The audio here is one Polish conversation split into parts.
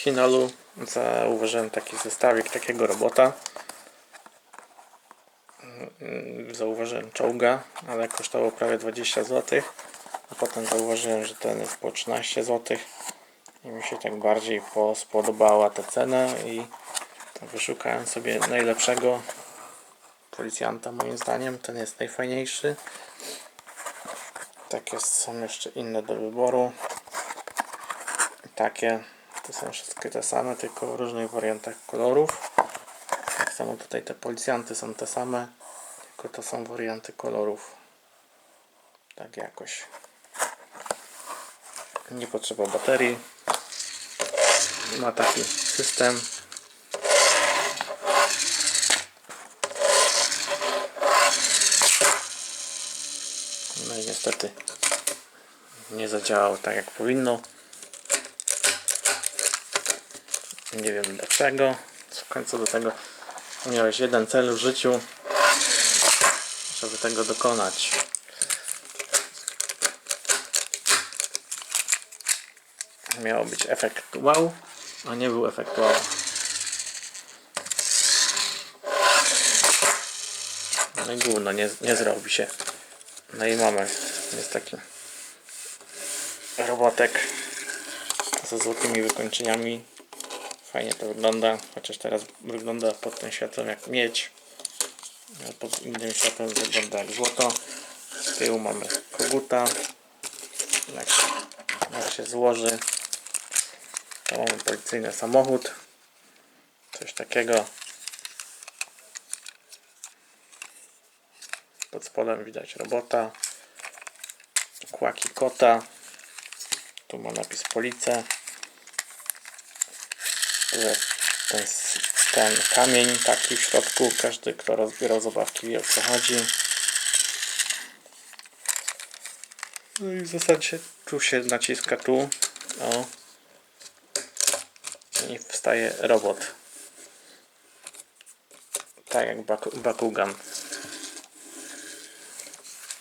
Chinolu zauważyłem taki zestawik takiego robota. Mm, Zauważyłem czołga, ale kosztował prawie 20 zł. A potem zauważyłem, że ten jest po 13 zł. I mi się tak bardziej po- spodobała ta cena i wyszukałem sobie najlepszego policjanta moim zdaniem. Ten jest najfajniejszy. Takie są jeszcze inne do wyboru. Takie to są wszystkie te same, tylko w różnych wariantach kolorów. Tak samo tutaj te policjanty są te same, tylko to są warianty kolorów. Tak jakoś. Nie potrzeba baterii. Ma taki system. No i niestety nie zadziałał tak jak powinno. Nie wiem dlaczego. W końcu do tego miałeś jeden cel w życiu, żeby tego dokonać. Miał być efekt wow, a nie był efekt wow. No i gówno, nie, nie zrobi się. No i mamy, jest taki robotek ze złotymi wykończeniami. Fajnie to wygląda, chociaż teraz wygląda pod tym światłem jak miedź. Pod innym światłem wygląda jak złoto. Z tyłu mamy koguta. Jak jak się złoży, to mamy policyjny samochód. Coś takiego. Pod spodem widać robota. Kłaki kota. Tu ma napis police. Jest ten, kamień taki w środku. Każdy, kto rozbierał zabawki wie o co chodzi. No i w zasadzie tu się naciska tu. O. I wstaje robot. Tak jak Baku- Bakugan.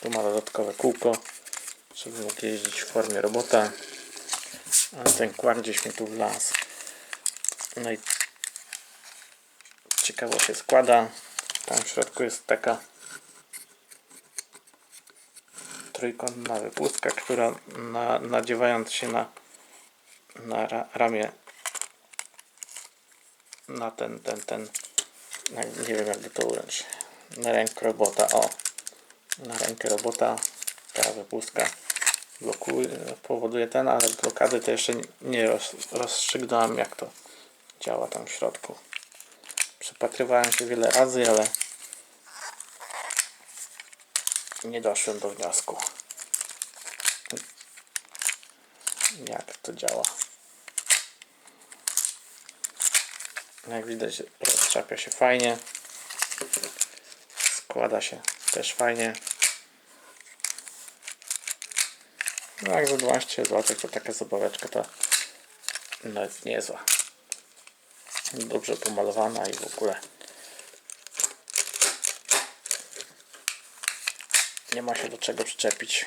Tu ma dodatkowe kółko, żeby mógł jeździć w formie robota. Ale ten kłak gdzieś mi tu wlazł. No i ciekawo się składa. Tam w środku jest taka trójkątna wypustka, która na, nadziewając się na, na ra, ramię na ten, ten, ten nie wiem jakby to ująć na rękę robota, o na rękę robota ta wypustka blokuje, powoduje ten, ale blokady to jeszcze nie roz, rozstrzygnąłem jak to działa tam w środku. Przypatrywałem się wiele razy, ale nie doszłem do wniosku jak to działa. Jak widać rozczapia się fajnie składa się też fajnie no jak za 12 zł to taka zabaweczka to nawet niezła dobrze pomalowana i w ogóle. Nie ma się do czego przyczepić.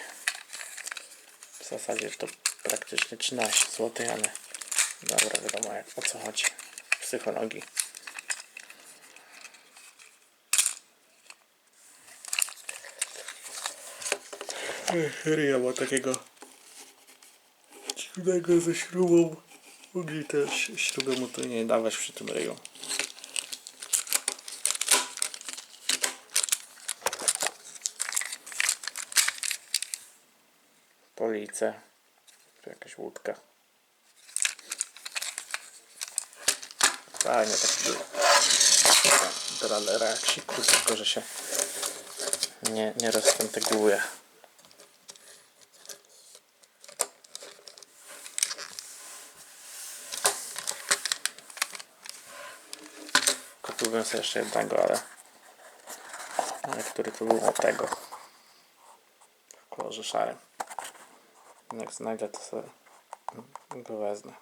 W zasadzie to praktycznie 13 zł ale dobra wiadomo jak, o co chodzi. Psychologii Ryja ma takiego dziwnego ze śrubą. Mogli też śrubę mu tu nie dawać przy tym ryju. Police. Tu jakaś łódka. Fajnie taki tralera jak siku, tylko że się nie, nie rozpęteguje. Kupiłbym sobie jeszcze jednego, ale ale który to był od tego w kolorze szarym. Jak znajdę to sobie go wezmę.